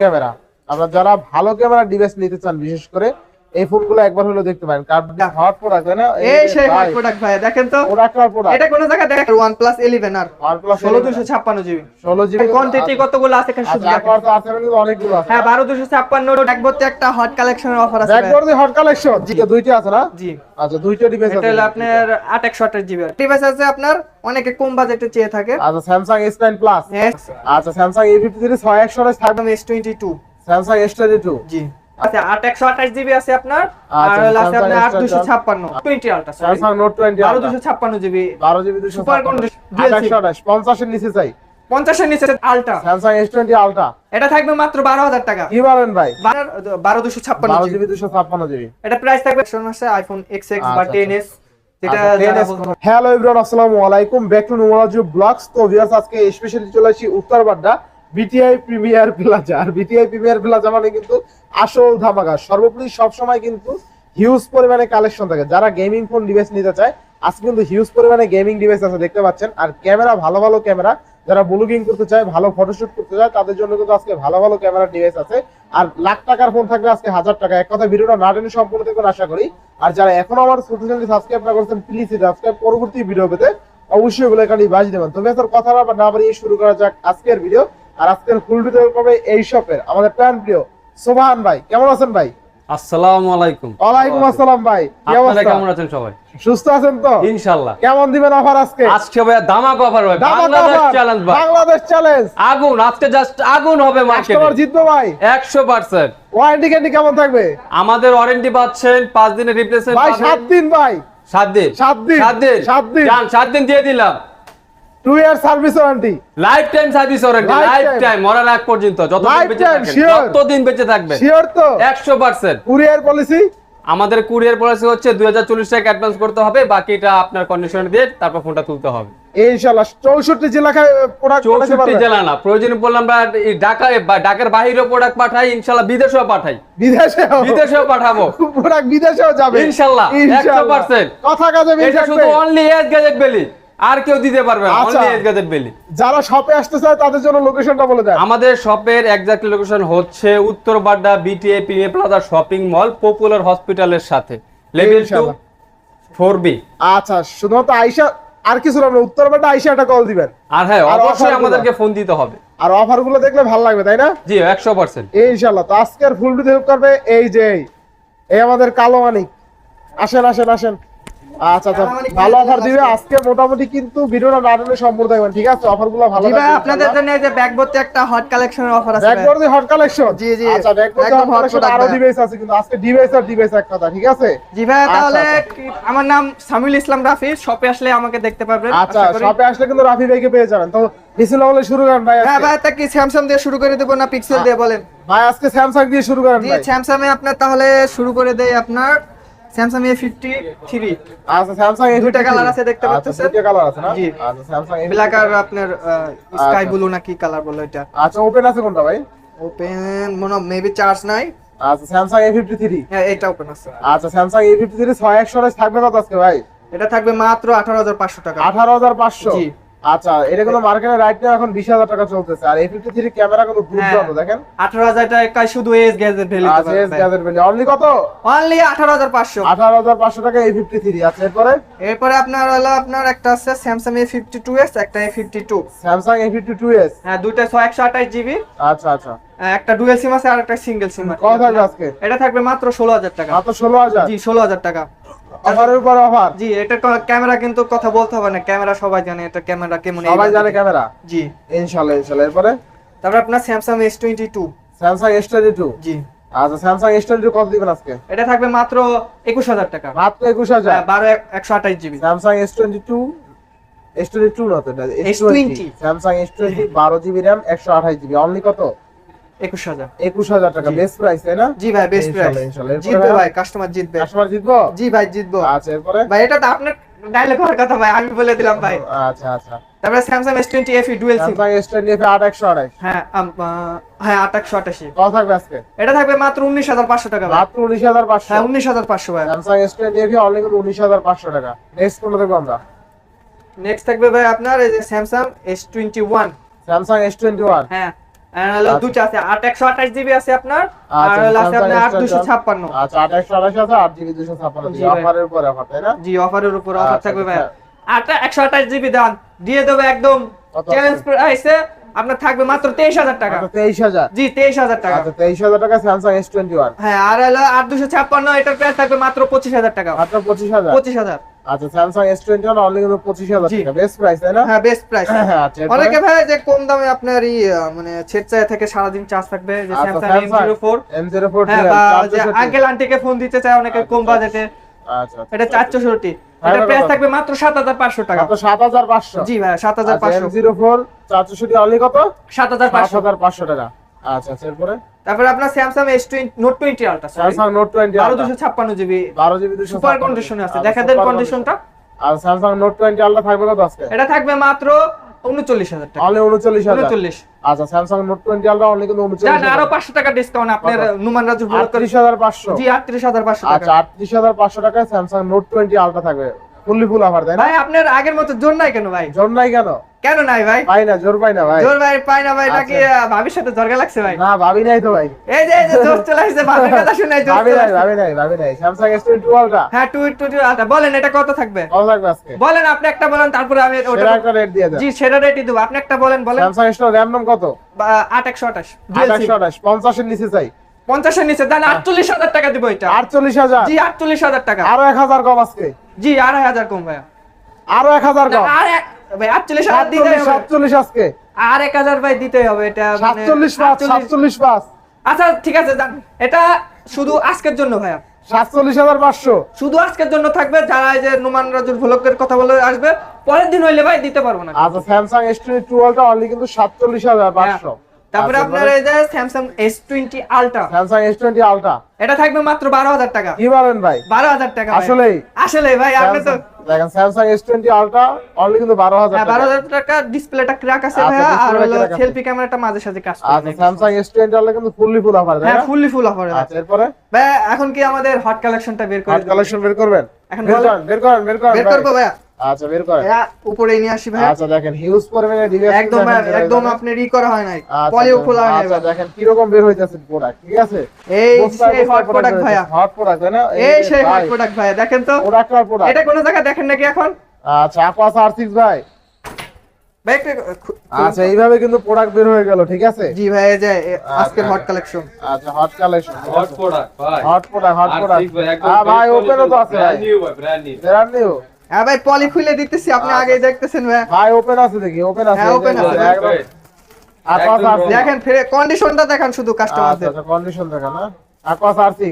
Camera. আমরা যারা ভালো ক্যামেরা ডিভাইস নিতে চান বিশেষ করে এই ফোনগুলো একবার হলো দেখতে পারেন। কারণ হট প্রোডাক্ট না? এই সেই হট প্রোডাক্ট ভাই দেখেন তো। প্রোডাক্ট প্রোডাক্ট এটা কোন জায়গায় দেখেন OnePlus 11 আর। OnePlus 16 256 GB. 16 জিবি কোয়ান্টিটি কতগুলো আছে খালি শুধু আচ্ছা দেখেন। তো আছে কিন্তু অনেকগুলো আছে। হ্যাঁ 12 256 ব্যাকবোর্ডে একটা হট কালেকশনের অফার আছে। ব্যাকবোর্ড হট কালেকশন জি। দুইটা আছে না? জি। আচ্ছা দুইটা ডিভাইস এটা আছে হলো আপনার 8 জিবি। ডিভাইস আছে আপনার অনেকে কম বাজেটে চেয়ে থাকে। আচ্ছা স্যামসাং S9 প্লাস Yes, আচ্ছা স্যামসাং A53 6128 থাকবে। একদম S22 স্যামসাং S22 জি। আচ্ছা 8 128 জিবি আছে আপনার আর হলো আছে আপনার 8 S22 256 20 ultra Samsung note 20 12 256 GB 12 GB 200 Super condition, 50 এর নিচে চাই। 50 এর নিচে আলট্রা স্যামসাং S20 আলট্রা এটা থাকবে মাত্র 12000 টাকা। কি বলেন ভাই? 12 256 12 জিবি জিবি 256 জিবি এটা প্রাইস থাকবে মাসে আইফোন XX বা আচ্ছা, 10s যেটা যারা 10S বলতে- হ্যালো এভরিওয়ান আসসালামু আলাইকুম। ব্যাক টু নুমারাজু ব্লগস তো ভিউয়ার্স আজকে স্পেশালি চলে আসি উত্তরবাড্ডা। বিটিআই প্রিমিয়ার প্লাজা আর বিটিআই প্রিমিয়ার প্লাজা মানে কিন্তু আসল ধামাকা। সর্বোপরি সব সময় কিন্তু হিউজ পরিমাণে কালেকশন থাকে। যারা গেমিং ফোন ডিভাইস নিতে চায়, আজকে কিন্তু হিউজ পরিমাণে গেমিং ডিভাইস আছে, দেখতে পাচ্ছেন। আর ক্যামেরা ভালো ভালো ক্যামেরা যারা ব্লগিং করতে চায়, ভালো ফটোশুট করতে চায়, তাদের জন্য কিন্তু আজকে ভালো ভালো ক্যামেরা ডিভাইস আছে। আর লাখ টাকার ফোন থাকবে আজকে হাজার টাকা। এক কথা ভিডিওটা না টেনে সম্পূর্ণ দেখবেন আশা করি। আর যারা এখনও আমার ছোট চ্যানেলটি সাবস্ক্রাইব না করেছেন প্লিজ সাবস্ক্রাইব পরবর্তী ভিডিও পেতে অবশ্যই বলে এখানে বাজ দেবেন। তবে স্যার কথা না বাড়িয়ে শুরু করা যাক আজকের ভিডিও আর আজকের ফুল ভিডিও পাবে এই শপের আমাদের প্যান প্রিয় সোবাহান ভাই কেমন আছেন ভাই? আসসালামু আলাইকুম। ওয়ালাইকুম আসসালাম ভাই আপনারা কেমন আছেন সবাই? সুস্থ আছেন তো? ইনশাআল্লাহ। কেমন দিবেন অফার আজকে? আজকে ভাই ধামাক অফার ভাই বাংলাদেশ চ্যালেঞ্জ ভাই। বাংলাদেশ চ্যালেঞ্জ আগুন আজকে জাস্ট আগুন হবে মার্কেটে কাস্টমার জিতবে ভাই। 100% ওয়ারেন্টি গ্যারান্টি কেমন থাকবে? আমাদের ওয়ারেন্টি পাচ্ছেন 5 দিনের রিপ্লেসমেন্ট ভাই সাত দিন ভাই। 7 দিন। সাত দিন, 7 দিন। সাত দিন। জান 7 দিন দিয়ে দিলাম। Two year service warranty life time service warranty life time মরার আগ পর্যন্ত যতদিন বেঁচে থাকবেন। যতদিন বেঁচে থাকবেন শিওর তো। 100% কুরিয়ার পলিসি আমাদের কুরিয়ার পলিসি হচ্ছে 2040 টাকা অ্যাডভান্স করতে হবে বাকিটা আপনার কন্ডিশন দিয়ে তারপর ফোনটা তুলতে হবে। ইনশাআল্লাহ চৌষট্টি জেলায় প্রোডাক্ট চৌষট্টি জেলা না প্রয়োজনে বললাম আমরা ঢাকা ঢাকার বাহিরেও প্রোডাক্ট পাঠাই বিদেশেও পাঠাই। বিদেশে বিদেশেও পাঠাবো। প্রোডাক্ট বিদেশেও যাবে। ইনশাল্লাহ, ইনশাআল্লাহ। 100% কথা কাজে এটা শুধু অনলি এজ গ্যাজেট বেলি আর কেউ দিতে পারবে আচ্ছা। যারা শপে আসতে চায় তাদের জন্য লোকেশনটা বলে দেন। আমাদের শপের এক্সাক্ট লোকেশন হচ্ছে Uttar Badda BTI premier plaza shopping mall popular হসপিটালের সাথে। লেভেল টু ফোর বি আচ্ছা শুধুমাত্র আইসা আর কিছু না উত্তর বাটা আইসা একটা কল দিবেন। আর হ্যাঁ অবশ্যই আমাদেরকে ফোন দিতে হবে। আর অফারগুলো দেখলে ভালো লাগবে তাই না? জি একশো পার্সেন্ট ইনশাআল্লাহ। তো আজকের ফুল হেল্প করবে এই যে। এই আমাদের কালো মানিক। আসেন আসেন আসেন। আচ্ছা আচ্ছা ভালো ভাই, অফার দিবে? আজকে? মোটামুটি কিন্তু ভিডিওটা না সম্পূর্ণ দেখবেন ঠিক আছে? ভালো জি ভাই আপনাদের জন্য এই যে ব্যাকবোর্ডে একটা হট কালেকশনের অফার আছে। ব্যাকবোর্ড হট কালেকশন জি, জি। আচ্ছা ব্যাকবোর্ড হট কালেকশন আরও ডিভাইস আছে কিন্তু আজকে ডিভাইস আর ডিভাইস এক কথা ঠিক আছে? জি ভাই আচ্ছা, তাহলে আচ্ছা। আমার নাম সামিউল ইসলাম রাফি শপে আসলে আমাকে দেখতে পারবেন আচ্ছা শপে আসলে কিন্তু রাফি ভাইকে পেয়ে যাবেন। তো বিসমিল্লাহ বলে শুরু করেন ভাই হ্যাঁ ভাই তা কি স্যামসাং দিয়ে শুরু করে দেবো না পিক্সেল দিয়ে বলেন? ভাই আজকে স্যামসাং দিয়ে শুরু করেন ভাই। স্যামসাং এ আপনার তাহলে শুরু করে দেই আপনার। স্যামসাং এ ফিফটি থ্রি আচ্ছা স্যামসাং এই দুইটা colour আছে দেখতে পাচ্ছেন? দুইটা কালার আছে না? জি। আচ্ছা স্যামসাং এই ব্ল্যাক আর আপনার স্কাই আচ্ছা। ব্লু না কি কালার বলো এটা? আচ্ছা ওপেন আছে কোনটা ভাই? ওপেন মনে মেবি চার্জ নাই। আচ্ছা স্যামসাং A53 হ্যাঁ এটা ওপেন আছে। আচ্ছা স্যামসাং A53 6128 থাকবে কত আজকে ভাই? এটা থাকবে মাত্র আঠারো হাজার পাঁচশো টাকা। 18500 জি। আচ্ছা এটা কিন্তু মার্কেটে রাইট নাও এখন 20000 টাকা চলতেছে। আর A53 ক্যামেরা কিন্তু দুর্দান্ত হ্যাঁ। দেখেন। আঠারো হাজার টাকা শুধু এস গ্যাজেট ভ্যালু আছে এস গ্যাজেট ভ্যালি অনলি কত? অনলি আঠারো হাজার পাঁচশো। 18500 টাকা A53 আছে এরপরে? এরপরে আপনার হলো আপনার একটা আছে টু এস একটা A fifty two Samsung A52s হ্যাঁ একশো আঠাশ জিবি আচ্ছা আচ্ছা। একটা ডুয়েল সিম আছে আর একটা সিঙ্গেল সিম কত থাকবে আজকে? এটা থাকবে মাত্র ষোলো হাজার টাকা। মাত্র 16000 জি ষোলো হাজার টাকা। অফারের উপর অফার জি এটা ক্যামেরা কিন্তু কথা বলতে হবে না। ক্যামেরা সবাই জানে এটা ক্যামেরা কেমন সবাই জানে ক্যামেরা জি। ইনশাআল্লাহ ইনশাআল্লাহ এরপরে? তারপর আপনার Samsung S twenty two Samsung S22 জি। আচ্ছা স্যামসাং S22 কত দিবেন আজকে? এটা থাকবে মাত্র একুশ হাজার টাকা। মাত্র 21000 হ্যাঁ, বারো এক- একশো আঠাশ জিবি। স্যামসাং S22 S22 না তো S20 Samsung S20 12 GB RAM 128 GB. Only কত? একুশ হাজার। 21000 টাকা জি। বেস্ট প্রাইস তাই না? জি ভাই বেস্ট প্রাইস জিতবে ভাই- ভাই কাস্টমার জিতবে। কাস্টমার জিতবো? জি ভাই জিতবো। আচ্ছা এরপরে? ভাই এটা তো আপনার ডায়লগ হওয়ার কথা ভাই আমি বলে দিলাম ভাই। আচ্ছা আচ্ছা। তারপরে Samsung S F dual SIM Samsung S20 8128 হ্যাঁ হ্যাঁ আঠাশশো আটাশি কত থাকবে আজকে? এটা থাকবে মাত্র উনিশ হাজার পাঁচশো টাকা ভাই। মাত্র 19500 হ্যাঁ উনিশ হাজার পাঁচশো ভাই। স্যামসাং S20 অনলি কিন্তু 19500 টাকা। নেক্সট কোনটা দেখব আমরা? নেক্সট থাকবে ভাই আপনার এই যে Samsung S twenty one Samsung S21 হ্যাঁ। আর হলো। দুটো আছে আট একশো আঠাশ জিবি আছে আপনার আর আচ্ছা, হলো আছে আপনার আট দুশো S21 ছাপ্পান্ন। আচ্ছা আঠাশশো আঠাশ আছে আট জিবি দুশো ছাপ্পান্ন জি ভাই। অফারের পরে অফার তাই না? জি অফারের উপর অফার আচ্ছা, থাকবে ভাই। আচ্ছা। আট একশো আঠাশ জিবি দাম দিয়ে দেবে একদম চ্যালেঞ্জ? প্রাইসে আপনার থাকবে মাত্র তেইশ হাজার টাকা। আচ্ছা তেইশ হাজার? জি তেইশ হাজার টাকা। আচ্ছা তেইশ হাজার টাকা স্যামসাং এস টোয়েন্টি ওয়ান হ্যাঁ আর হলো আট দুশো ছাপ্পান্ন এটার প্রাইস থাকবে মাত্র পঁচিশ হাজার টাকা। মাত্র পঁচিশ হাজার? পঁচিশ হাজার। আচ্ছা Samsung S twenty one only কিন্তু পঁচিশ হাজার জি। টাকা বেস্ট প্রাইস তাই না? হ্যাঁ বেস্ট প্রাইস হ্যাঁ, আচ্ছা, অনেকে ভাই যে কম দামে আপনার এই মানে ছেড়চায় থেকে সারাদিন চার্জ থাকবে যে Samsung M Samsung zero four M zero four হ্যাঁ বা যে আঙ্কেল আন্টিকে ফোন দিতে চায় অনেকে কম আচ্ছা, বাজেটে আচ্ছা আচ্ছা। এটা চারশো ষোলোটি হ্যাঁ, এটা প্রাইস থাকবে মাত্র সাত হাজার পাঁচশো টাকা। মাত্র সাত হাজার পাঁচশো। জি ভাই সাত হাজার আচ্ছা পাঁচশো। এম জিরো ফোর চারশোষট্টি অনলি কত? সাত হাজার সাত পাঁচশো হাজার পাঁচশো টাকা। আচ্ছা আচ্ছা এরপরে? তারপরে আপনার Samsung S twenty note twenty ultra Samsung note twenty বারো দুশো ছাপ্পান্ন জিবি বারো জিবি সুপার কন্ডিশনে আছে। দেখা দেন কন্ডিশনটা আর স্যামসাং নোট টোয়েন্টি আলট্রা থাকবে কত আজকে? এটা থাকবে মাত্র উনচল্লিশ হাজার টাকা। অনলি উনচল্লিশ হাজার। আচ্ছা Samsung note twenty ultra only কিন্তু উনচল্লিশ আরও পাঁচশো টাকা ডিসকাউন্ট আপনার? নুমান রাজু আটত্রিশ হাজার পাঁচশো। জি আটত্রিশ হাজার পাঁচশো আচ্ছা টাকা আটত্রিশ হাজার পাঁচশো টাকায় স্যামসাং নোট টোয়েন্টি আলট্রা থাকবে। ফুললি ফুল অফার তাই না? ভাই আপনার আগের মতো জোর নাই কেন ভাই? জোর নাই কেন? কেন নাই ভাই? পাই না জোর পাই না ভাই। জোর ভাই পাই না ভাই নাকি আচ্ছা। ভাবির সাথে জর্গা লাগছে ভাই? না ভাবি নাই তো ভাই। এই যে এই যে জোর চলে আসছে ভাবির কথা শুনে জোর ভাবি নাই ভাবি নাই ভাবি নাই। স্যামসাং আলট্রা হ্যাঁ টু টু টু আচ্ছা বলেন এটা কত থাকবে? কত থাকবে আজকে? বলেন আপনি একটা বলেন তারপরে আমি ওটা একটা রেট দিয়ে জি সেটা রেটই দেবো। আপনি একটা বলেন বলেন। স্যামসাং এস র্যাম নাম কত? বা, আট একশো আঠাশ আঠাশশো আঠাশ পঞ্চাশের নিচে চাই। পঞ্চাশের নিচে দেন আটচল্লিশ হাজার টাকা দিব এটা। আটচল্লিশ হাজার? জি আটচল্লিশ হাজার টাকা। আরও এক হাজার কম আজকে। জি আড়াই হাজার কম ভাই আরও এক হাজার কম। আর এক ভাই আটচল্লিশ হাজার দিতে হবে। সাতচল্লিশ আজকে। আর এক হাজার ভাই দিতে হবে এটা মানে সাতচল্লিশ পাঁচ সাতচল্লিশ পাঁচ। আচ্ছা ঠিক আছে। এটা শুধু আজকের জন্য ভাইয়া। সাতচল্লিশ হাজার পাঁচশো। শুধু আজকের জন্য থাকবে যারা এই যে নুমান রাজুর ভ্লগের কথা বলে আসবে পরের দিন হইলে ভাই দিতে পারব না। আচ্ছা স্যামসাং এস টোয়েন্টি টুয়েলভটা অনলি কিন্তু সাতচল্লিশ হাজার পাঁচশো। হ্যাঁ। তারপরে আপনার এই যে Samsung S twenty ultra Samsung S twenty ultra এটা থাকবে মাত্র বারো হাজার টাকা। কি বলেন ভাই? বারো হাজার টাকা ভাই। আসলেই। আসলে ভাই আপনি তো দেখেন Samsung S twenty ultra only কিন্তু বারো হাজার হ্যাঁ বারো হাজার টাকা ডিসপ্লেটা ক্র্যাক আছে আচ্ছা, ভাইয়া আর হলো সেলফি ক্যামেরাটা মাঝে সাঝে কাজ করে আচ্ছা স্যামসাং এস টোয়েন্টি আলট্রা কিন্তু ফুললি ফুল অফার হ্যাঁ ফুললি ফুল অফার আচ্ছা এরপরে? ভাই এখন কি আমাদের হট কালেকশনটা বের করে হট কালেকশন বের করবেন? এখন বের। করেন বের করেন বের করেন বের ভাই। করব ভাইয়া। আচ্ছা বের করেন। উপরে নিয়ে আসি ভাইয়া আচ্ছা দেখেন হিউজ পরিমাণে ডিভাইস একদম একদম আপনি ই করা হয় নাই। আচ্ছা, পলিও খোলা হয় নাই আচ্ছা দেখেন কি রকম বের হইতাছে প্রোডাক্ট ঠিক আছে? এই সেই হট প্রোডাক্ট ভাইয়া। হট প্রোডাক্ট না? এই সেই হট প্রোডাক্ট ভাইয়া দেখেন তো। প্রোডাক্ট আর প্রোডাক্ট এটা কোন জায়গায় দেখেন নাকি এখন? আচ্ছা আকোয়াস আর6 ভাই। ভাই আচ্ছা এইভাবে কিন্তু প্রোডাক্ট বের হয়ে গেল ঠিক আছে? জি ভাই এই যে আজকের। হট কালেকশন আচ্ছা হট কালেকশন হট প্রোডাক্ট ভাই। হট প্রোডাক্ট হট প্রোডাক্ট ভাই, হ্যাঁ ভাই ওপেনও তো আছে ভাই। new ভাই, brand new। ব্র্যান্ড নিউ হ্যাঁ ভাই পলি খুলে দিতেছি আপনি আচ্ছা। আগে দেখতেছেন ভাই। ভাই ওপেন আছে দেখি ওপেন আছে। হ্যাঁ, open আছে, একদম ভাই। আকোয়াস একদম আর6 দেখেন ফিরে কন্ডিশনটা দেখান শুধু আচ্ছা কাস্টমারদের আচ্ছা কন্ডিশন দেখেন না আকোয়াস আর6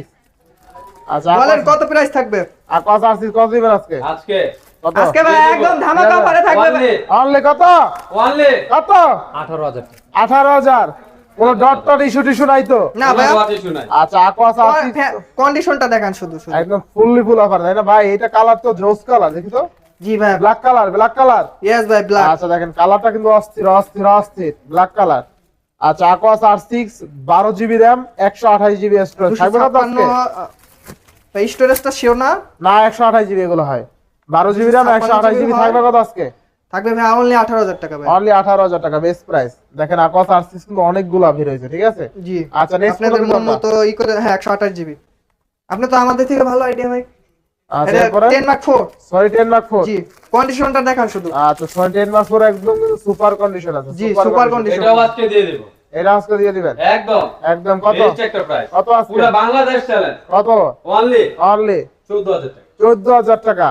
আচ্ছা বলেন কত প্রাইস থাকবে? আকোয়াস আর6 কত দিবেন আজকে? আজকে। কত? আজকে ভাই একদম ধামাকা অফারে থাকবে ভাই। অনলি কত? Only কত? 18,000 আঠারো হাজার। কোন ডট টট ইস্যু টিস্যু নাই তো? না কোনো ভাই আচ্ছা আকোয়াস আর6 কন্ডিশনটা দেখান শুধু শুধু। একদম ফুললি ফুল অফার তাই না ভাই? এটা কালার তো জোস কালার দেখি তো। জি ভাই black colour black colour yes ভাই ব্ল্যাক আচ্ছা দেখেন কালারটা কিন্তু অস্থির অস্থির অস্থির ব্ল্যাক কালার আচ্ছা আকোয়াস আর সিক্স বারো জিবি র্যাম একশো আঠাশ জিবি স্টোরেজ থাকবে না তো স্টোরেজটা না? না একশো আঠাশ জিবি এগুলো হয়। বারো জিবি র্যাম একশো আঠাশ জিবি থাকবে কত আজকে? থাকবে ভাই অনলি আঠারো হাজার টাকা ভাই। অনলি আঠারো হাজার টাকা বেস্ট প্রাইস দেখেন আকোয়াস আর সিক্স কিন্তু অনেকগুলো ভিড় হয়েছে ঠিক আছে? জি। আচ্ছা নেক্সট আপনাদের মন মতো ই করে হ্যাঁ একশো আঠাশ জিবি আপনি তো আমাদের থেকে ভালো আইডিয়া ভাই। আচ্ছা mark sorry ten mark four জি কন্ডিশনটা দেখান শুধু। আচ্ছা সরি টেন মার্ক ফোর একদম সুপার কন্ডিশন আছে জি, আজকে দিয়ে দেব। এটা আজকে দিয়ে দিবেন? একদম। একদম কত? কত আজকে? পুরো বাংলাদেশ চ্যালেঞ্জ কত? অনলি অনলি 14000 টাকা। চোদ্দ হাজার টাকা।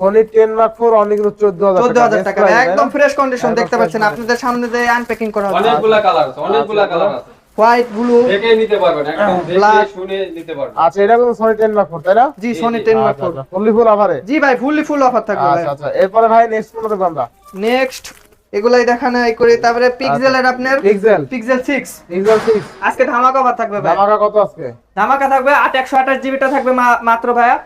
Sony ten mark four only কিন্তু চোদ্দ হাজার চোদ্দ হাজার টাকা। একদম ফ্রেশ কন্ডিশন দেখতে পাচ্ছেন। আপনাদের সামনে যে আনপ্যাকিং করা হবে অনেকগুলা কালার আছে অনেকগুলা আচ্ছা, কালার আছে। হোয়াইট ব্লু দেখে নিতে পারবেন একদম দেখে শুনে নিতে পারবেন। আচ্ছা এটা কিন্তু সোনি টেন মার্ক ফোর তাই না? জি সোনি জি, ten mark four fully full অফারে জি ভাই ফুললি ফুল অফার থাকবে আচ্ছা আচ্ছা। এরপরে ভাই নেক্সট কোন দেখব আমরা। নেক্সট এগুলাই দেখানো এই করে। তারপরে পিক্সেলের আপনার? Pixel pixel six pixel six আজকে ধামাকা অফার থাকবে ভাই। ধামাকা কত আজকে? ধামাকা থাকবে আট একশো আঠাশ জিবিটা থাকবে মাত্র ভাইয়া।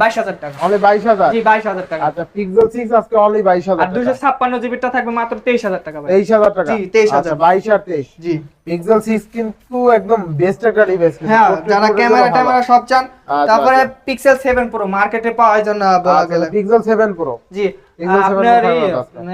বাইশ হাজার টাকা। অনলি বাইশ হাজার? জি বাইশ হাজার টাকা। আচ্ছা পিক্সেল সিক্স আজকে অনলি বাইশ হাজার আর দুশো ছাপ্পান্ন জিবিটা থাকবে মাত্র তেইশ হাজার টাকা তেইশ হাজার টাকা? জি, 23,000 বাইশ আর তেইশ। জি। পিক্সেল সিক্স কিন্তু একদম বেস্ট একটা ডিভাইস হ্যাঁ যারা ক্যামেরা ট্যামেরা সব চান তারপরে। পিক্সেল সেভেন প্রো মার্কেটে বলা গেলে। পিক্সেল সেভেন প্রো জি আপনার।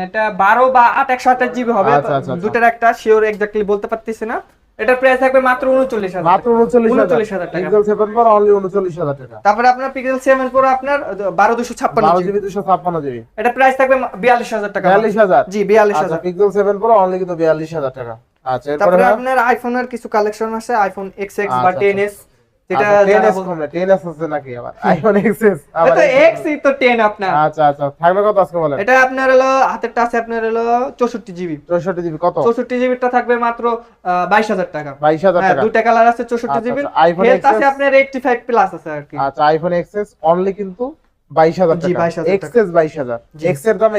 এটা বারো বা আট একশো আঠাশ জিবি হবে। আচ্ছা, আচ্ছা, আচ্ছা। দুটার একটা শিওর এক্স্যাক্টলি বলতে পারতেছি না। এটার প্রাইস থাকবে মাত্র উনচল্লিশ হাজার মাত্র উনচল্লিশ হাজার। উনচল্লিশ হাজার টাকা। পিক্সেল সেভেন প্রো অনলি উনচল্লিশ হাজার টাকা। তারপরে আপনার পিক্সেল সেভেন প্রো আপনার বারো দুশো ছাপ্পান্ন বারো জিবি জিবি দুশো ছাপ্পান্ন জিবি। এটা প্রাইস থাকবে বিয়াল্লিশ হাজার টাকা। বিয়াল্লিশ হাজার। জি বিয়াল্লিশ আচ্ছা হাজার। পিক্সেল সেভেন প্রো অনলি কিন্তু বিয়াল্লিশ হাজার টাকা। আচ্ছা এরপরে আপনার আইফোনের কিছু কালেকশন আছে আইফোন এক্স এক্স বা আচ্ছা, টেন এস যেটা আচ্ছা, 10s যারা বল- কমবে, 10s আছে নাকি আবার? iPhone XS, আবার তো XS এক্স তো টেন আপনার। আচ্ছা, আচ্ছা, থাকবে কত আজকে বলেন? এটা আপনার হলো হাতেরটা আছে আপনার হলো চৌষট্টি জিবি 64 জিবি কত? চৌষট্টি জিবিটা থাকবে মাত্র বাইশ হাজার টাকা। 22,000 হ্যাঁ টাকা। দুইটা কালার আছে চৌষট্টি জিবি iPhone আছে আপনার এইটটি ফাইভ প্লাস আছে আর কি। আচ্ছা, iPhone XS only কিন্তু 22,000 টাকা। 22,000 22,000 জি। এর দাম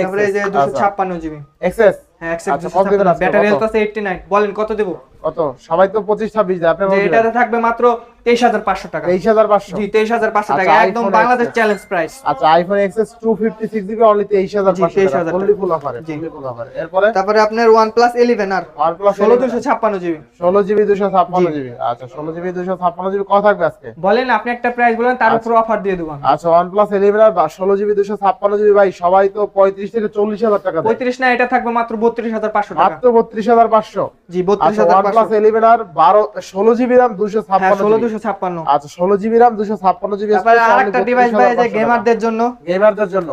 জিবি হ্যাঁ? ব্যাটারি হেলথ আছে বলেন কত দেবো? কত? সবাই তো 25 26 দেয়, আপনি যে এটাতে থাকবে মাত্র তেইশ হাজার পাঁচশো টাকা। 23,500 জি তেইশ হাজার পাঁচশো আচ্ছা, টাকা একদম বাংলাদেশ চ্যালেঞ্জ প্রাইস আচ্ছা, iPhone XS 256 জিবি only 23,500 জি, 23,000 টাকা। Fully full offer জি। fully full এরপরে? তারপরে আপনার ওয়ান প্লাস ইলেভেন আর OnePlus ষোলো দুশো ছাপ্পান্ন জিবি। 16 জিবি 256 জি। জিবি। আচ্ছা 16 জিবি 256 জিবি কত থাকবে আজকে? বলেন আপনি একটা প্রাইস বলেন তার উপর অফার দিয়ে দেবো আমি। আচ্ছা OnePlus 11 আর 16 জিবি 256 জিবি ভাই সবাই তো 35 থেকে 40 হাজার টাকা পঁয়ত্রিশ না এটা থাকবে মাত্র বত্রিশ হাজার পাঁচশো মাত্র 32500 জি বত্রিশ আচ্ছা হাজার OnePlus 11 আর 12 16 জিবি RAM হ্যাঁ 256 ষোলো জিবি। দুশো ছাপ্পান্ন আচ্ছা 16 জিবি RAM 256 জিবি তারপরে আরেকটা ডিভাইস ভাই যে গেমারদের জন্য। গেমারদের জন্য।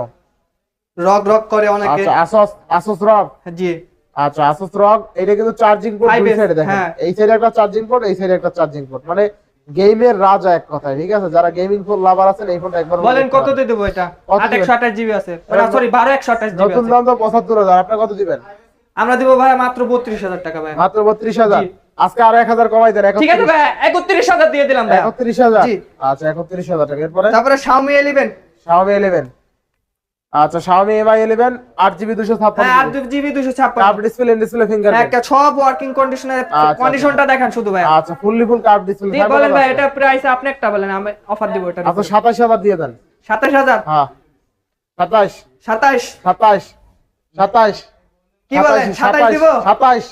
রক রক করে অনেকে। আচ্ছা Asus Asus ROG জি। আচ্ছা Asus ROG এটা কিন্তু চার্জিং পোর্ট দুই সাইডে দেখেন। হ্যাঁ। এই সাইডে একটা চার্জিং পোর্ট এই সাইডে একটা চার্জিং পোর্ট মানে গেমের রাজা এক কথায় ঠিক আছে? যারা গেমিং ফোন লাভার আছেন এই ফোনটা একবার বলেন কত দিয়ে দেবো এটা? কত আট একশো আঠাশ জিবি আছে। সরি একশো আঠাশ জিবি নতুন দাম তো 75000 আপনি কত দিবেন? আমরা দেবো ভাই মাত্র বত্রিশ হাজার টাকা ভাই। মাত্র 32000 জি। আজকে আরও 1000 কমাই দেন ঠিক আছে ভাই একত্রিশ হাজার দিয়ে দিলাম ভাই। 31000 জি। আচ্ছা 31000 টাকা। এরপরে? তারপরে শাওমি ইলেভেন Xiaomi 11 আচ্ছা Xiaomi Mi 11 8GB হ্যাঁ আট 256 জিবি দুশো কাপ ছাপ্পান্ন ডিসপ্লে ডিসপ্লে ফিঙ্গারপ্রিন্ট একটা সব ওয়ার্কিং কন্ডিশনের কন্ডিশনটা দেখান শুধু ভাই। আচ্ছা ফুললি ফুল কাপ ডিসপ্লে দিয়ে বলেন ভাই এটা প্রাইস আপনি একটা বলেন আমি অফার দিব এটা আচ্ছা 27000 দিয়ে দেন। সাতাশ হাজার? হ্যাঁ। 27 সাতাশ। 27 27 কি বলেন? 27 দিব? 27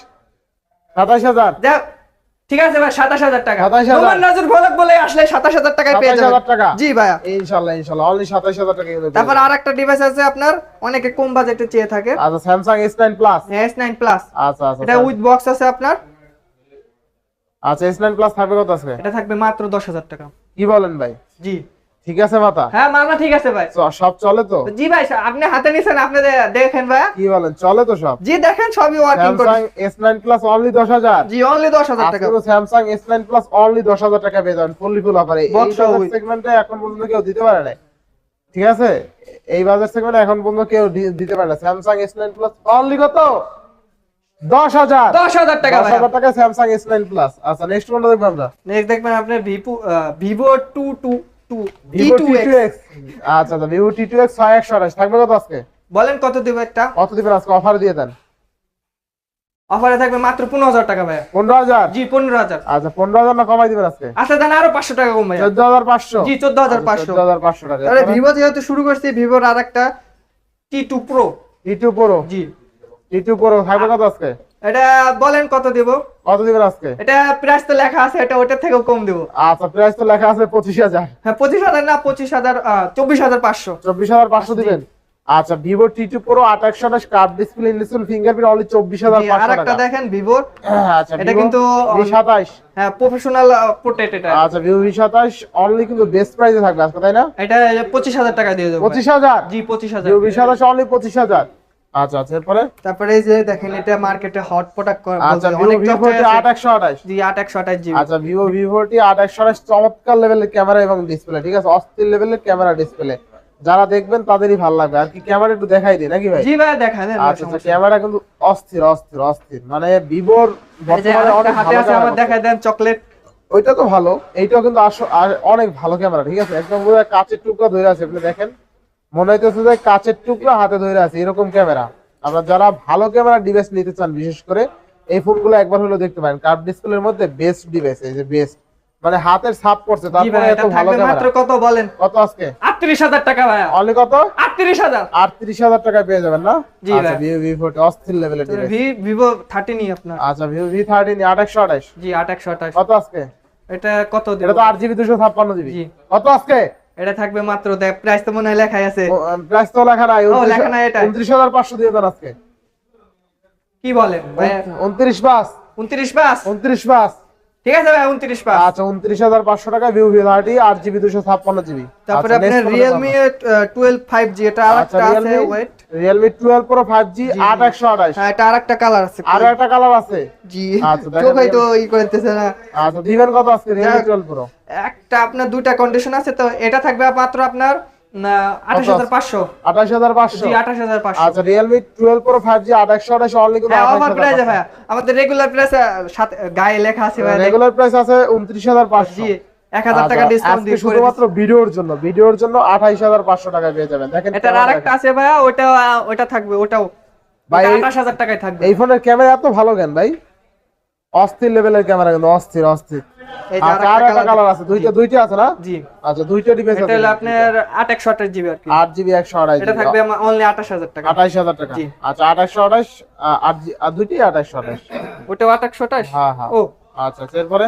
27000 যাক, ঠিক আছে ভাই সাতাশ হাজার টাকা। 27,000 নোমান নাজুর ভলক বলে আসলে সাতাশ হাজার টাকায় পেয়ে 27,000 যাবেন টাকা। জি ভাইয়া। ইনশাআল্লাহ ইনশাআল্লাহ অনলি 27000 টাকা তারপর আর একটা ডিভাইস আছে আপনার অনেকে কম বাজেটে চেয়ে থাকে। আচ্ছা Samsung S9 Plus S nine plus আচ্ছা আচ্ছা এটা উইথ বক্স আছে আপনার। আচ্ছা S9 Plus থাকবে কত আজকে? এটা থাকবে মাত্র দশ হাজার টাকা। কি বলেন ভাই? জি। ঠিক আছে মাতা? হ্যাঁ মামা ঠিক আছে ভাই। সব চলে তো? জি ভাই আপনি হাতে নিছেন আপনি দেখেন ভাই। কি বলেন চলে তো সব? জি দেখেন সবই ওয়ার্কিং করে Samsung S9 Plus only 10000 জি only 10000 টাকা। পুরো Samsung S9 Plus only 10000 টাকা বেতন ফুললি ফুল অফারে এই সেগমেন্টে এখন পর্যন্ত কেউ দিতে পারে না ঠিক আছে? এই বাজার সেগমেন্টে এখন পর্যন্ত কেউ দিতে পারে না Samsung S9 Plus only কত? 10000 10000 টাকা 10000 টাকা Samsung S9 Plus আচ্ছা নেক্সট কোনটা দেখব আমরা। নেক্সট দেখবেন আপনি Vivo Vivo 22 আচ্ছা টি টু এক্স ছয় একশো আঠাশ। থাকবে কত আজকে? বলেন কত দিবে একটা? কত দিয়ে দেন। মাত্র পনেরো হাজার টাকা ভাই পনেরো হাজার? জি পনেরো হাজার। আচ্ছা পনেরো হাজার না কমাই দিবেন আজকে? আচ্ছা দেন আরও পাঁচশো টাকা কমাই চোদ্দ হাজার পাঁচশো। জি চোদ্দ হাজার পাঁচশো। আচ্ছা, হাজার পাঁচশো টাকা। ভিভো যেহেতু শুরু করছি ভিভোর আর একটা T two pro T two pro জি। টি প্রো থাকবে কত আজকে? এটা বলেন কত দেব? কত দিবেন আজকে? এটা প্রাইস তো লেখা আছে এটা ওটার থেকেও কম দেবো। আচ্ছা প্রাইস তো লেখা আছে 25000 হ্যাঁ পঁচিশ হাজার না পঁচিশ হাজার চব্বিশ হাজার পাঁচশো। 24500 দিবেন? আচ্ছা Vivo T2 Pro 2828 curve display in display fingerprint only আর 24500 একটা টাকা। দেখেন ভিভোর আচ্ছা এটা কিন্তু V27 হ্যাঁ প্রফেশনাল পোর্ট্রেট এটা। আচ্ছা Vivo V27 অনলি কিন্তু বেস্ট প্রাইসে থাকবে আজকে তাই না? এটা পঁচিশ হাজার টাকা দিয়ে দেবো ভাই। 25000 জি পঁচিশ হাজার। Vivo V27 অনলি 25000 আচ্ছা আচ্ছা এরপরে? তারপরে এই যে দেখেন এটা মার্কেটে হট প্রোডাক্ট আচ্ছা অনেক V40 8128 জি আট একশো আঠাশ আচ্ছা ভিভো ভিভোটি আট একশো চমৎকার লেভেলের ক্যামেরা এবং ডিসপ্লে ঠিক আছে? অস্থির লেভেলের ক্যামেরা ডিসপ্লে যারা দেখবেন তাদেরই ভালো লাগবে। আর কি ক্যামেরা একটু দেখাই দিই নাকি ভাই? জি ভাই আচ্ছা আচ্ছা ক্যামেরা কিন্তু অস্থির অস্থির অস্থির। মানে ভিভোর বর্তমানে অনেক হাতে আছে আমার দেখাই দেন চকলেট ওইটা তো ভালো। এইটাও কিন্তু অনেক ভালো ক্যামেরা ঠিক আছে? একদম পুরো কাচের টুকরা ধরে আছে আপনি দেখেন। মনে হইতেছে যে কাচের টুকরো হাতে ধরে আছে এরকম ক্যামেরা। আমরা যারা ভালো ক্যামেরা ডিভাইস নিতে চান বিশেষ করে এই ফোনগুলো একবার হলো দেখতে পারেন কার্ভ ডিসপ্লের মধ্যে বেস্ট ডিভাইস এই যে বেস্ট মানে হাতের ছাপ করছে তারপরে এত ভালো থাকবে মাত্র ক্যামেরা কত বলেন? কত আজকে? আটত্রিশ হাজার টাকা ভাইয়া অনলি কত? আটত্রিশ হাজার। আটত্রিশ হাজার টাকায় পেয়ে যাবেন না? জি আচ্ছা ভাই। ভিভো ভি ফোর্টি অস্থির লেভেলের ডিভাইস ভি ভিভো থার্টিনই আপনার। আচ্ছা ভিভো ভি থার্টিন আঠাশশো আঠাশ। জি আট একশো আঠাশ। কত আজকে? এটা কত এটা তো আট জিবি দুশো ছাপ্পান্ন জিবি। জি। কত আজকে? এটা থাকবে মাত্র প্রাইস তো মনে হয় লেখাই আছে। প্রাইস তো লেখা নাই ও, লেখা নাই এটা। উনত্রিশ হাজার পাঁচশো দিয়ে দেন আজকে। কি বলেন ভাই? উনত্রিশ পাঁচ উনত্রিশ পাঁচ উনত্রিশ পাঁচ ঠিক আছে ভাই উনত্রিশ পাঁচ আচ্ছা উনত্রিশ হাজার পাঁচশো টাকা ভিউ ভি থার্টি জিবি দুশো ছাপ্পান্ন জিবি তারপরে আপনার রিয়েলমি টুয়েলভ ফাইভ জি এটা আচ্ছা আরেকটা আছে ওয়েট ফাইভ জি আট একশো আঠাশ। হ্যাঁ এটা আরেকটা কালার আছে আরও একটা কালার আছে? জি। আচ্ছা, দেখেন চোখ ই করতেছে না। আচ্ছা দিবেন কত আজকে রিয়েলমি যাক। টুয়েলভ একটা আপনার দুইটা কন্ডিশন আছে তো এটা থাকবে মাত্র আপনার আচ্ছা হ্যাঁ ভাইয়া আমাদের রেগুলার প্রাইস গায়ে লেখা আছে ভাই রেগুলার প্রাইস আছে উনত্রিশ হাজার পাঁচশো। টাকা ডিসকাউন্ট দিয়ে শুধুমাত্র ভিডিওর জন্য ভিডিওর জন্য আঠাইশ হাজার পাঁচশো টাকায় পেয়ে যাবেন। দেখেন। আরেকটা আছে ভাইয়া ওটা ওটা থাকবে ওটাও ভাই, এই- আঠাশ হাজার টাকায় থাকবে। এই ফোনের ক্যামেরা এত ভালো কেন ভাই? অস্থির লেভেলের ক্যামেরা কিন্তু অস্থির অস্থির। আচ্ছা আচ্ছা এটা টাকা। টাকা। আচ্ছা আচ্ছা আচ্ছা, এরপরে?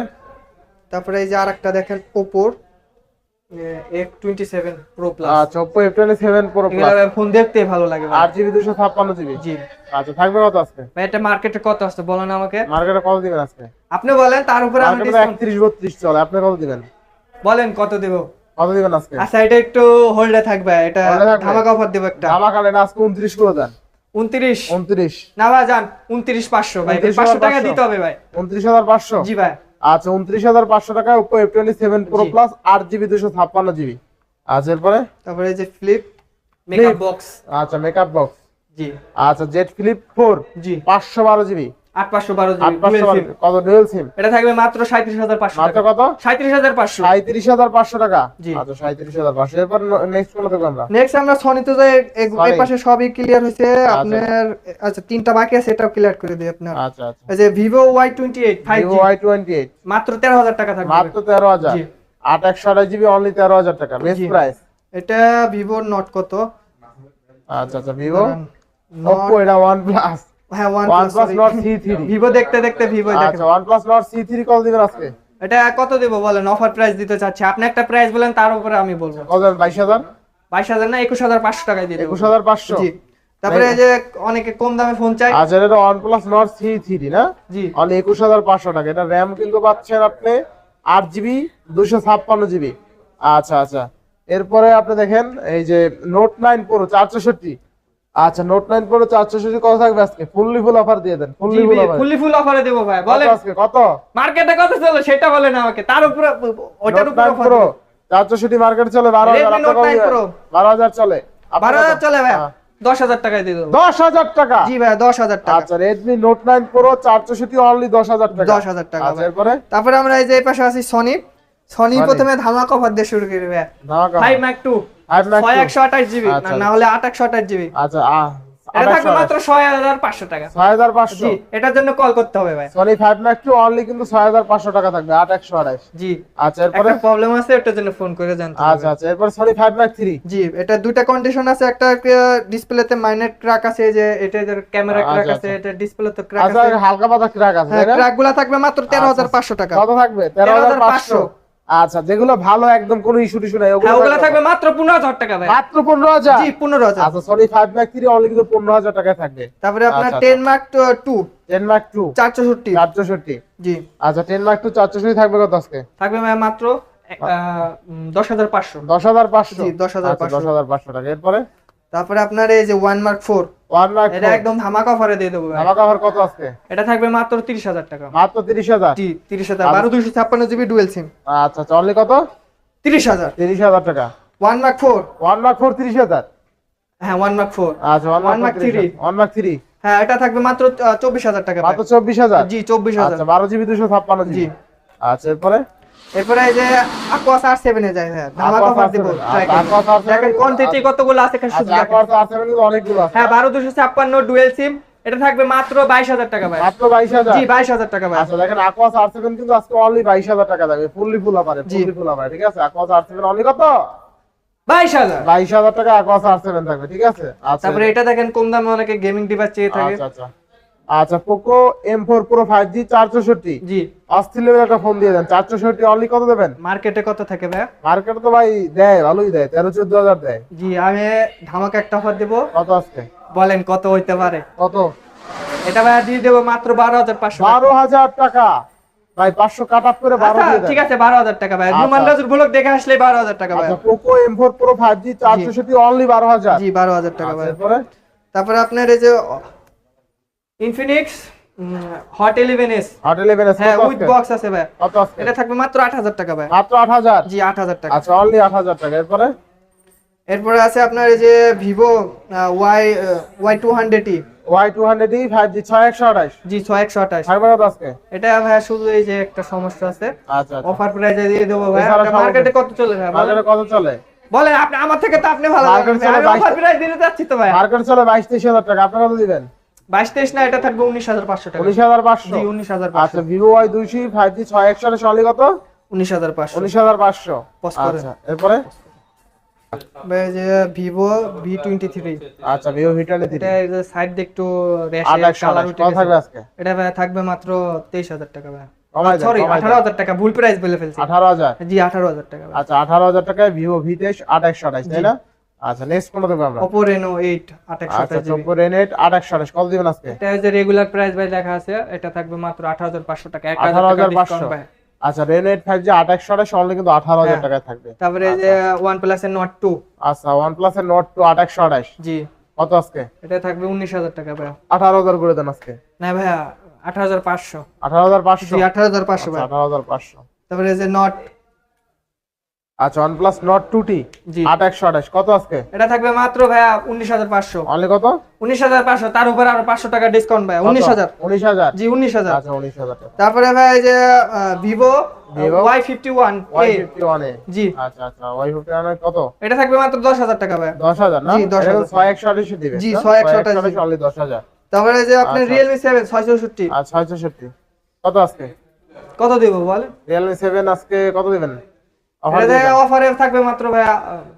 তারপরে এই যে আরেকটা দেখেন ওপোর F twenty seven pro plus আচ্ছা Oppo F twenty seven pro plus phone দেখতে ভালো লাগে। আট জিবি দুশো ছাপ্পান্ন জিবি? জি। আচ্ছা থাকবে কত আজকে? ভাই এটা মার্কেটে কত আসছে বলেন আমাকে। মার্কেটে কত দিবেন আজকে? আপনি বলেন তার উপরে আমি একত্রিশ বত্রিশ চলে আপনি কত দিবেন? বলেন কত দেব? কত দিবেন আজকে? আচ্ছা এটা একটু হোল্ডে থাকবে এটা? ধামাকা অফার দেব একটা। জামা কালেন আজকে উনত্রিশ করে দেন। উনত্রিশ? উনত্রিশ। না ভাই যান উনত্রিশ পাঁচশো ভাই পাঁচশো টাকা দিতে হবে ভাই। উনত্রিশ হাজার পাঁচশো? জি ভাই। আচ্ছা উনত্রিশ হাজার পাঁচশো টাকা Oppo F twenty seven pro plus আট জিবি দুশো ছাপ্পান্ন জিবি। আচ্ছা এরপরে? তারপরে যে ফ্লিপ মেকআপ বক্স আচ্ছা মেকআপ বক্স জি। আচ্ছা জেড ফ্লিপ ফোর জি। পাঁচশো বারো জিবি। এটা থাকবে মাত্র মাত্র কত? টাকা? আচ্ছা সাঁত্রিশ হাজার পাঁচশো। এরপর নেক্সট আমরা। নেক্সট আমরা সনিতে যাই এই পাশে সবই ক্লিয়ার হয়েছে। আপনার আচ্ছা তিনটা বাকি আছে এটাও ক্লিয়ার করে দিই আপনার। আচ্ছা আচ্ছা। এই যে Vivo Y twenty eight five Vivo Y twenty eight মাত্র তেরো হাজার টাকা থাকবে। মাত্র তেরো হাজার। আট একশো আঠাশ জিবি অনলি তেরো হাজার টাকা। বেস্ট প্রাইস এটা নট কত? আচ্ছা আচ্ছা ভিভো ওপো এটা ওয়ান প্লাস হ্যাঁ ভিভো দেখতে দেখতে ভিভো দেখেন আচ্ছা কত দিবেন আজকে। এটা কত দেবো বলেন? অফার প্রাইস দিতে চাচ্ছি। আপনি একটা প্রাইস বলেন তার উপরে আমি বলব। কত না টাকায় দিয়ে দেবো। জি। তারপরে যে অনেকে কম দামে ফোন চাই আচ্ছা এটা না? জি। টাকা। এটা কিন্তু পাচ্ছেন আপনি আট জিবি দুশো ছাপ্পান্ন জিবি আচ্ছা আচ্ছা। এরপরে আপনি দেখেন এই যে নোট নাইন প্রো চার চৌষট্টি। আচ্ছা নোট নাইন প্রো চার চৌষট্টি কত থাকবে আজকে? ফুললি ফুল অফার দিয়ে দেন fully full offer fully full অফারে দেবো ভাই বলেন। আজকে? কত? মার্কেটে কত চলো সেটা বলেন আমাকে তার উপরে ওটার উপরে offer প্রো দেবো। চার চৌষট্টি মার্কেট চলে বারো হাজার Redmi Note 9 Pro। বারো হাজার চলে। আপনার বারো হাজার কত? চলে ভাই হ্যাঁ। দশ হাজার টাকায় দিয়ে দেবো। দশ হাজার টাকা? জি ভাই দশ হাজার টাকা। আচ্ছা নোট নাইন প্রো চার চৌষট্টি অনলি দশ হাজার টাকা। দশ হাজার টাকা আচ্ছা। এরপরে? তারপরে আমরা এই যে এই পাশে আছি সনি সনি প্রথমে ধামাকা অফার দিয়ে শুরু করবে। ফাইভ ম্যাক টু ছয়। একশো আঠাশ জিবি আচ্ছা। না হলে আট একশো আঠাশ জিবি আচ্ছা এটা থাকবে মাত্র ছয় হাজার পাঁচশো টাকা। ছয় হাজার পাঁচশো? জি এটার জন্য কল করতে হবে ভাই। Sony five mark two only কিন্তু ছয় হাজার পাঁচশো টাকা থাকবে আট একশো আঠাশ। জি। আচ্ছা এরপরে? প্রবলেম আছে ওটার জন্য ফোন করে জানতে। আচ্ছা আচ্ছা এরপর সনি ফাইভ ম্যাক থ্রি জি এটা দুইটা কন্ডিশন আছে একটা ডিসপ্লেতে মাইনার ক্র্যাক আছে যে এটা ক্যামেরা আচ্ছা, ক্র্যাক আচ্ছা। আছে এটা ডিসপ্লেতে ক্র্যাক আচ্ছা আছে। হালকা পাতা ক্র্যাক আছে হ্যাঁ ক্র্যাকগুলা থাকবে মাত্র তেরো হাজার পাঁচশো টাকা। কত থাকবে? তেরো হাজার পাঁচশো। আচ্ছা যেগুলো ভালো একদম কোনো ইস্যু টিস্যু নাই হ্যাঁ ওগুলা থাকবে থাকবে মাত্র পনেরো হাজার টাকা ভাই। মাত্র পনেরো হাজার? জি পনেরো হাজার। আচ্ছা Sony five mark three only কিন্তু পনেরো হাজার টাকায় থাকবে। তারপরে আপনার আচ্ছা, ten mark two ten mark two চার চৌষট্টি চার চৌষট্টি জি। আচ্ছা টেন ম্যাক টু চার চৌষট্টি থাকবে কত আজকে? থাকবে ভাই মাত্র দশ হাজার পাঁচশো। দশ হাজার পাঁচশো। জি, 10,500 দশ হাজার পাঁচশো টাকা। এরপরে? তারপরে আপনার এই যে one mark four one mark এটা একদম ধামাকা অফারে দিয়ে দেবো। জামা কাপড় কত আজকে? এটা থাকবে মাত্র তিরিশ হাজার টাকা। মাত্র তিরিশ হাজার? জি তিরিশ হাজার। বারো দুইশো ছাপ্পান্ন জিবি ডুয়েল সিম আচ্ছা আচ্ছা অনলি কত? তিরিশ হাজার। তিরিশ হাজার টাকা। One mark four one mark four তিরিশ হাজার? হ্যাঁ ওয়ান মার্ক ফোর আচ্ছা one mark three. One mark three হ্যাঁ এটা থাকবে মাত্র চব্বিশ হাজার টাকা মাত্র চব্বিশ হাজার? জি চব্বিশ হাজার। আচ্ছা বারো জিবি দুশো ছাপ্পান্ন। জি। আচ্ছা এরপরে? এরপরে এই যে aquas আর সেভেনে যায় R7 দেবো Aquas R7 দেখেন কোয়ান্টিটি কতগুলো আছে এখানে শুধু আচ্ছা দেখেন। একবার তো অনেকগুলো আছে। হ্যাঁ বারো দুশো ছাপ্পান্ন ডুয়েল সিম এটা থাকবে মাত্র বাইশ হাজার টাকা ভাই। মাত্র বাইশ হাজার? জি বাইশ হাজার টাকা ভাই। আচ্ছা দেখেন আকোয়াস আর সেভেন কিন্তু আজকে অনলি বাইশ হাজার টাকা যাবে ফুললি ফুল পারে ফুললি ফুল পারে ঠিক আছে? আকোয়াস আর সেভেন অনলি কত? বাইশ হাজার। বাইশ হাজার টাকা আকোয়াস আর সেভেন থাকবে ঠিক আছে? আচ্ছা তারপরে এটা দেখেন কম দামে অনেকে গেমিং ডিভাইস চেয়ে থাকে। আচ্ছা আচ্ছা। আচ্ছা Poco M four pro five G চার চৌষট্টি জি। অস্থির লেভেল একটা ফোন দিয়ে দেন। চার চৌষট্টি অনলি কত দেবেন? মার্কেটে কত থাকে ভাই মার্কেটে তো ভাই দেয় ভালোই দেয় তেরো চোদ্দ হাজার দেয়। জি আমি ধামাকা একটা অফার দেবো। কত আজকে? বলেন কত হইতে পারে? কত? এটা ভাই দিয়ে দেবো মাত্র বারো হাজার পাঁচশো বারো হাজার টাকা। ভাই পাঁচশো কাট আপ করে বারো আচ্ছা দিয়ে দেন। ঠিক আছে বারো হাজার টাকা ভাই আচ্ছা। রুমান রাজুর ব্লগ দেখে আসলে বারো হাজার টাকা ভাই আচ্ছা Poco M four pro five G চার চৌষট্টি অনলি বারো হাজার। জি বারো হাজার টাকা ভাই আচ্ছা, তারপরে আপনার এই যে Infinix hot eleven S hot eleven হ্যাঁ উইথ বক্স আছে ভাই। কত আজকে? এটা থাকবে মাত্র আট হাজার টাকা ভাই। মাত্র আট হাজার? জি আট হাজার টাকা। আচ্ছা অনলি আট হাজার টাকা। এরপরে? এরপরে আছে আপনার এই যে Vivo Y Y two hundred E Y two hundred E five G ছয় একশো আঠাশ। জি ছয় একশো আঠাশ। আজকে? এটা ভাই শুধু এই যে একটা সমস্যা আছে। আচ্ছা আচ্ছা। অফার প্রাইসে দিয়ে দেবো ভাই। এছাড়া মার্কেটে কত চলে ভাই? বলেন? মার্কেটে কত চলে? বলেন আপনি আমার থেকে তো আপনি ভালো ভাই। চলে অফার প্রাইস দিতে যাচ্ছি তো ভাই। মার্কেট চলে বাইশ তেইশ হাজার টাকা। আপনি কত দিবেন? বাইশ তেইশ না এটা থাকবে উনিশ হাজার পাঁচশো টাকা। উনিশ হাজার পাঁচশো? উনিশ হাজার আচ্ছা ভিভো ওয়াই দুইশো ফাইভ জি ছয় একশো কত? উনিশ হাজার পাঁচশো। উনিশ হাজার পাঁচশো। আচ্ছা এরপরে? ভাই এই যে ভিভো ভি টোয়েন্টি থ্রি আচ্ছা ভিভো ভিটানি এটা এই যে সাইড দিয়ে একটু থাকবে আজকে? এটা থাকবে মাত্র তেইশ হাজার টাকা ভাই। সরি আঠারো হাজার টাকা ভুল প্রাইস বলে ফেলছি। আঠারো হাজার? জি আঠারো হাজার টাকা আচ্ছা আঠারো হাজার টাকায় ভিভো ভি তেইশ আট একশো আঠাশ তাই না? আচ্ছা নেক্সট কোনটা দেবো আমরা। ওপো রেনো এইট আঠাশশো আচ্ছা জিবি চোদ্দ রেনেট আট একশো কত দিবেন আজকে? এটা যে রেগুলার প্রাইস ভাই লেখা আছে এটা থাকবে মাত্র আঠারো হাজার পাঁচশো টাকা। এক হাজার আঠারো টাকা হাজার ডিসকাউন্ট পাঁচশো। ভাই। আচ্ছা জি আট একশো আঠাশ অনলি কিন্তু আঠারো হাজার হ্যাঁ। টাকায় থাকবে। তারপরে যে প্লাস এর নট টু আচ্ছা ওয়ান প্লাস এর নোট টু আট একশো আঠাশ। জি। কত আজকে? এটা থাকবে উনিশ হাজার টাকা ভাই। আঠারো হাজার করে দেন আজকে। না ভাইয়া আঠারো হাজার পাঁচশো। আঠারো হাজার পাঁচশো? জি আঠারো হাজার পাঁচশো ভাই। আঠারো হাজার পাঁচশো। তারপরে যে নট আচ্ছা টি জি। আট আঠাশ কত আজকে? এটা থাকবে মাত্র ভাইয়া উনিশ হাজার পাঁচশো। অনলি কত? উনিশ হাজার পাঁচশো তার উপরে আরও পাঁচশো টাকা ডিসকাউন্ট ভাই উনিশ হাজার। উনিশ হাজার? জি উনিশ হাজার। আচ্ছা উনিশ হাজার টাকা। তারপরে ভাই এই যে Vivo? Y fifty one Y fifty ওয়ানে জি। আচ্ছা আচ্ছা ওয়াই ফিফটি ওয়ানে কত? এটা থাকবে মাত্র দশ হাজার টাকা ভাই দশ হাজার না? জি, 10,000 এটা কিন্তু ছয় একশো আঠাশ দিবে জি, না? 6128 অনলি দশ হাজার। তারপরে যে আপনি আচ্ছা। সেভেন ছয় চৌষট্টি আর ছয় কত আজকে? কত দেবো বলেন? রিয়েলমি সেভেন আজকে কত দিবেন? অফার থাকবে মাত্র ভাইয়া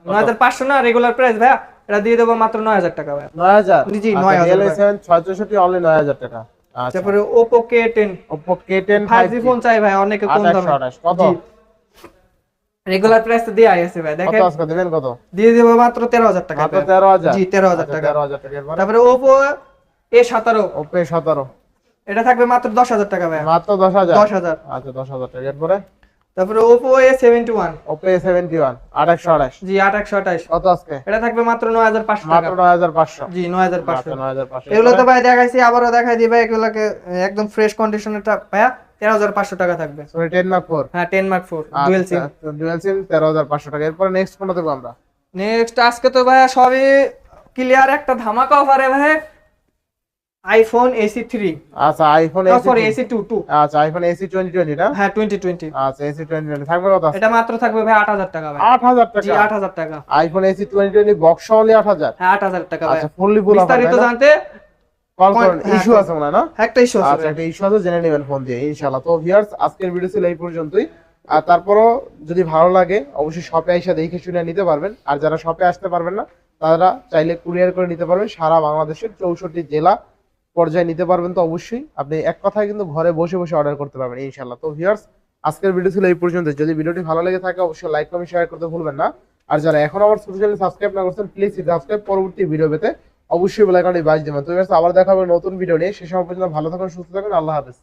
নয় হাজার পাঁচশো না রেগুলার প্রাইস ভাইয়া এটা দিয়ে দেবো মাত্র নয় হাজার টাকা ভাইয়া। নয় হাজার? জি, 9,000 রিয়েলমি ভাই। সেভেন ছয় চৌষট্টি অনলি নয় হাজার টাকা। আচ্ছা। তারপরে Oppo K ten Oppo K ten five G phone চাই ভাই অনেকে কম দামে। কত? রেগুলার প্রাইস তো দিয়ে আছে ভাই দেখেন। আজকে দিবেন কত? দিয়ে দেবো মাত্র তেরো হাজার টাকা। মাত্র জি আচ্ছা, টাকা। তেরো হাজার টাকা তারপরে ওপো এ সতেরো। ওপো সতেরো। এটা থাকবে মাত্র দশ হাজার টাকা ভাই মাত্র দশ হাজার? দশ হাজার। আচ্ছা দশ হাজার টাকা এরপরে? তারপরে ওপো সেভেন্টি ওয়ান আট আঠাশ। জি আট একশো আঠাশ। কত আজকে? এটা থাকবে মাত্র নয় হাজার পাঁচশো টাকা। মাত্র নয় হাজার পাঁচশো। জি নয় হাজার পাঁচশো। মাত্র নয় হাজার পাঁচশো। এগুলো তো ভাই দেখাইছি আবারও দেখাই দিই ভাই এগুলোকে একদম ফ্রেশ কন্ডিশনেরটা ভাইয়া তেরো হাজার পাঁচশো টাকা থাকবে। সরি টেন মার্ক ফোর হ্যাঁ ten mark four dual SIM dual SIM তেরো হাজার পাঁচশো টাকা। এরপরে নেক্সট কোনটা দেবো আমরা? নেক্সট আজকে তো ভাই সবই ক্লিয়ার একটা ধামাকা অফারে ভাই আইফোন এসি থ্রি আচ্ছা iPhone sorry SE two two আচ্ছা আইফোন এসি টোয়েন্টি টোয়েন্টি না? হ্যাঁ টোয়েন্টি টোয়েন্টি আচ্ছা এসি টোয়েন্টি টোয়েন্টি থাকবে কত? এটা মাত্র থাকবে ভাই আট হাজার টাকা ভাই। আট হাজার টাকা? আট হাজার টাকা। IPhone SE twenty twenty box only আট হাজার? হ্যাঁ আট হাজার টাকা আচ্ছা ফুললি ফুল বিস্তারিত জানতে কল করুন। হ্যাঁ, ইস্যু আছে মনে না? একটা ইস্যু আছে। আচ্ছা একটা ইস্যু আছে জেনে নেবেন ফোন দিয়ে ইনশাআল্লাহ। তো ভিউয়ার্স আজকের ভিডিও ছিল এই পর্যন্তই। আর তারপরও যদি ভালো লাগে অবশ্যই শপে এসে দেখে শুনে নিতে পারবেন। আর যারা শপে আসতে পারবেন না তারা চাইলে কুরিয়ার করে নিতে পারবেন সারা বাংলাদেশের চৌষট্টি জেলা পর্যায়ে নিতে পারবেন তো অবশ্যই। আপনি এক কথায় কিন্তু ঘরে বসে বসে অর্ডার করতে পারবেন ইনশাল্লাহ তো ভিউয়ার্স আজকের ভিডিও ছিল এই পর্যন্ত। যদি ভিডিওটি ভালো লেগে থাকে, অবশ্যই লাইক কমেন্ট শেয়ার করতে ভুলবেন না। আর যারা এখন আমার চ্যানেল সাবস্ক্রাইব না করছেন প্লিজ সাবস্ক্রাইব পরবর্তী ভিডিও পেতে অবশ্যই বেলাইকনটি বাজ দেবেন। তো আবার দেখা হবে নতুন ভিডিও নিয়ে। সে সময় পর্যন্ত ভালো থাকুন, সুস্থ থাকুন। আল্লাহ হাফেজ।